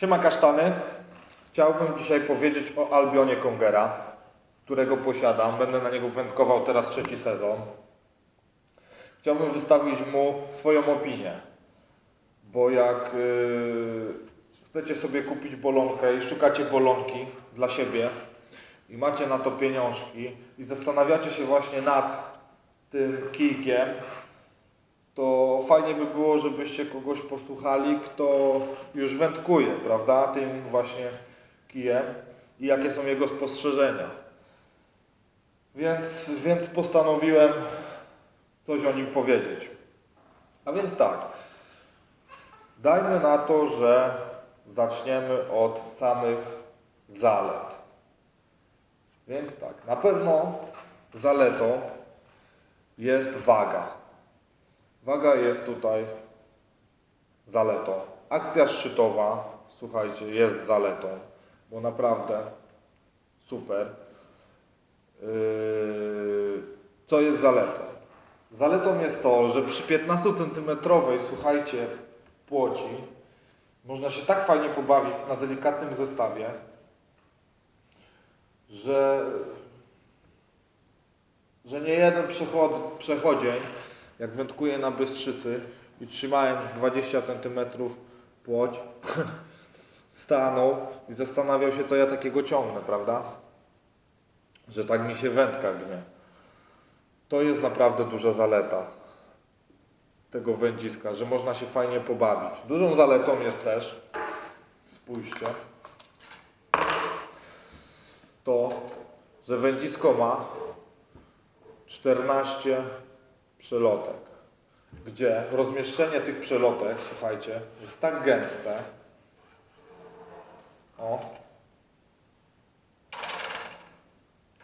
Siema kasztany. Chciałbym dzisiaj powiedzieć o Albionie Kongera, którego posiadam. Będę na niego wędkował teraz trzeci sezon. Chciałbym wystawić mu swoją opinię, bo jak yy, chcecie sobie kupić bolonkę i szukacie bolonki dla siebie i macie na to pieniążki i zastanawiacie się właśnie nad tym kijkiem, to fajnie by było, żebyście kogoś posłuchali, kto już wędkuje, prawda, tym właśnie kijem i jakie są jego spostrzeżenia. Więc, więc postanowiłem coś o nim powiedzieć. A więc tak, dajmy na to, że zaczniemy od samych zalet. Więc tak, na pewno zaletą jest waga. Waga jest tutaj zaletą. Akcja szczytowa, słuchajcie, jest zaletą, bo naprawdę super. Yy, Co jest zaletą? Zaletą jest to, że przy 15 cm, słuchajcie, płoci można się tak fajnie pobawić na delikatnym zestawie, że, że nie jeden przechod, przechodzień jak wędkuję na Bystrzycy i trzymałem 20 cm płoć, stanął i zastanawiał się, co ja takiego ciągnę, prawda? Że tak mi się wędka gnie. To jest naprawdę duża zaleta tego wędziska, że można się fajnie pobawić. Dużą zaletą jest też, spójrzcie, to, że wędzisko ma 14 przelotek, gdzie rozmieszczenie tych przelotek, słuchajcie, jest tak gęste, o,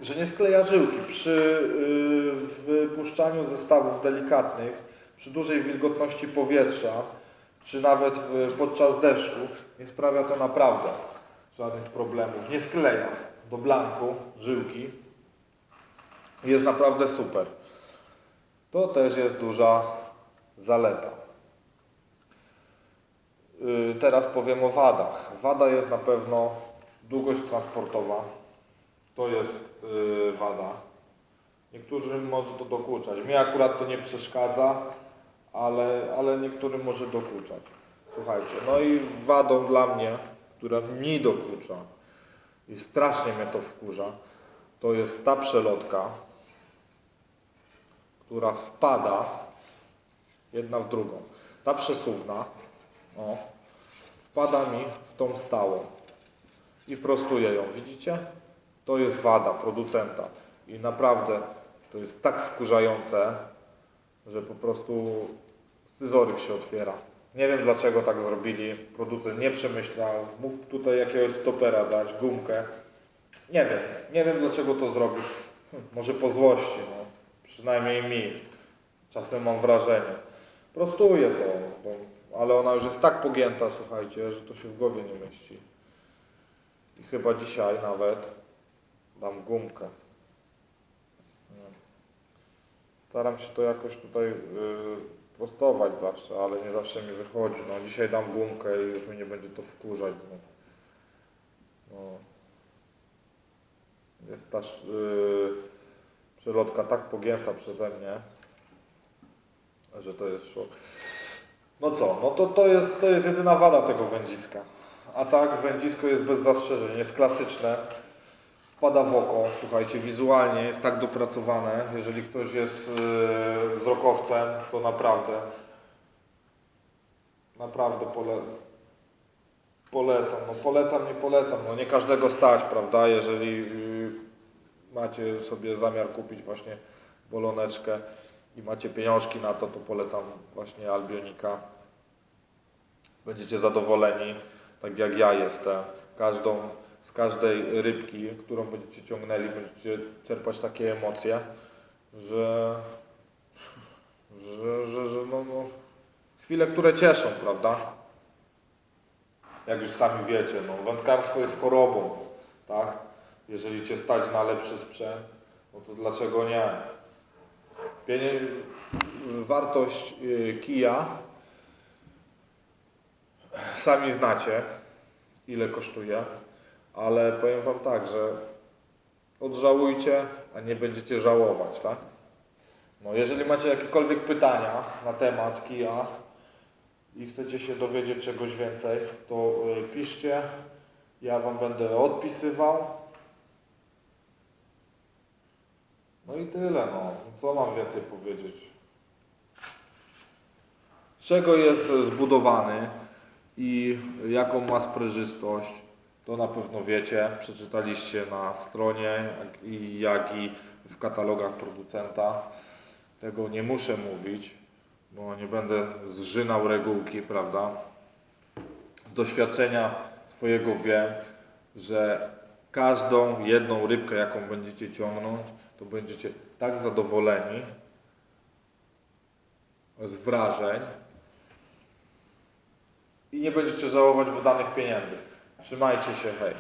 że nie skleja żyłki. Przy yy, wypuszczaniu zestawów delikatnych, przy dużej wilgotności powietrza, czy nawet yy, podczas deszczu, nie sprawia to naprawdę żadnych problemów. Nie skleja do blanku żyłki. Jest naprawdę super. To też jest duża zaleta. Yy, Teraz powiem o wadach. Wada jest na pewno długość transportowa. To jest yy, wada. Niektórym może to dokuczać. Mnie akurat to nie przeszkadza, ale, ale niektórym może dokuczać. Słuchajcie, no i wadą dla mnie, która mi dokucza i strasznie mnie to wkurza, to jest ta przelotka, która wpada jedna w drugą. Ta przesuwna o, wpada mi w tą stałą i prostuję ją. Widzicie? To jest wada producenta. I naprawdę to jest tak wkurzające, że po prostu scyzoryk się otwiera. Nie wiem dlaczego tak zrobili. Producent nie przemyślał. Mógł tutaj jakiegoś stopera dać, gumkę. Nie wiem. Nie wiem dlaczego to zrobił. Hm, może po złości. No. Przynajmniej mi. Czasem mam wrażenie. Prostuję to, bo, ale ona już jest tak pogięta, słuchajcie, że to się w głowie nie mieści. I chyba dzisiaj nawet dam gumkę. Staram się to jakoś tutaj yy, prostować zawsze, ale nie zawsze mi wychodzi. No dzisiaj dam gumkę i już mnie nie będzie to wkurzać znów. No. Jest ta yy, przelotka tak pogięta przeze mnie, że to jest szok. No co, no to, to, jest, to jest jedyna wada tego wędziska. A tak, wędzisko jest bez zastrzeżeń, jest klasyczne, wpada w oko, słuchajcie, wizualnie jest tak dopracowane. Jeżeli ktoś jest yy, wzrokowcem, to naprawdę, naprawdę pole, polecam. No polecam, nie polecam, no nie każdego stać, prawda, jeżeli yy, macie sobie zamiar kupić właśnie boloneczkę i macie pieniążki na to, to polecam właśnie Albionika. Będziecie zadowoleni, tak jak ja jestem. Każdą, z każdej rybki, którą będziecie ciągnęli, będziecie czerpać takie emocje, że, że, że, że no, no, chwile, które cieszą, prawda? Jak już sami wiecie, no, wędkarstwo jest chorobą, tak? Jeżeli cię stać na lepszy sprzęt, no to dlaczego nie? Pienie... Wartość y, kija sami znacie. ile kosztuje, ale powiem Wam tak, że odżałujcie, a nie będziecie żałować, tak? No, jeżeli macie jakiekolwiek pytania na temat kija i chcecie się dowiedzieć czegoś więcej, to y, piszcie, ja Wam będę odpisywał. No i tyle, no. Co mam więcej powiedzieć? Z czego jest zbudowany i jaką ma sprężystość, to na pewno wiecie. Przeczytaliście na stronie, jak i, w katalogach producenta. Tego nie muszę mówić, bo nie będę zżynał regułki, prawda? Z doświadczenia swojego wiem, że każdą jedną rybkę, jaką będziecie ciągnąć, to będziecie tak zadowoleni z wrażeń i nie będziecie żałować wydanych pieniędzy. Trzymajcie się, hej.